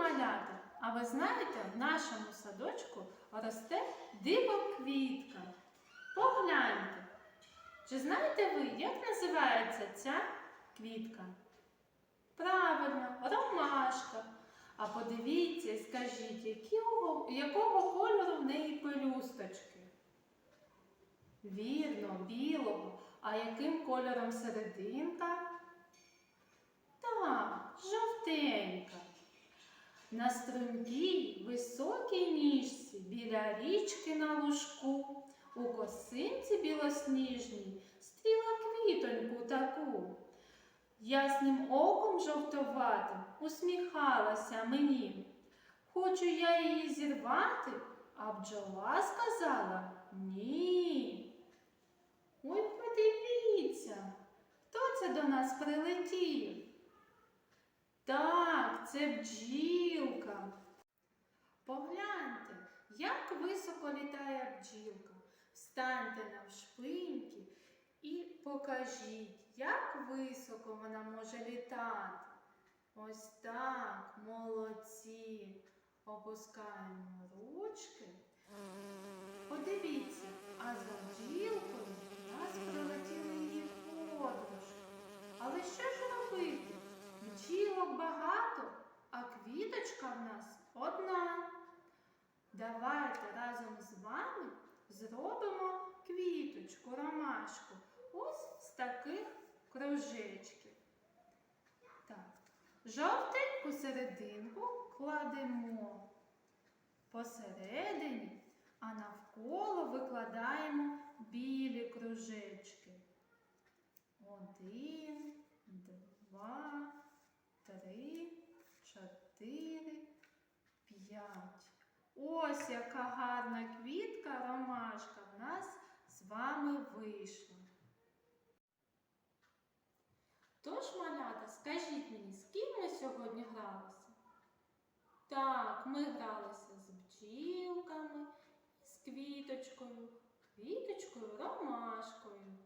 малята! А ви знаєте, в нашому садочку росте дивоквітка. Погляньте. Чи знаєте ви, як називається ця квітка? Правильно, ромашка. А подивіться і скажіть, якого, якого кольору в неї пелюсточки? Вірно, білого. А яким кольором серединка? Так, жовтенька. На стрункій високій ніжці біля річки на лужку, у косинці білосніжній стріла квітоньку таку. Ясним оком жовтуватим усміхалася мені. Хочу я її зірвати, а бджола сказала ні. Ой, подивіться, хто це до нас прилетів? Це бджілка. Погляньте, як високо літає бджілка. Встаньте навшпиньки і покажіть, як високо вона може літати. Ось так, молодці. Опускаємо ручки. Подивіться, квіточка в нас одна. Давайте разом з вами зробимо квіточку, ромашку. Ось з таких кружечків. Так. Жовтеньку серединку кладемо посередині, а навколо викладаємо білі кружечки. Один, два, п'ять. Ось яка гарна квітка ромашка в нас з вами вийшла. Тож, малята, скажіть мені, з ким ми сьогодні гралися? Так, ми гралися з бджілками, з квіточкою, квіточкою, ромашкою.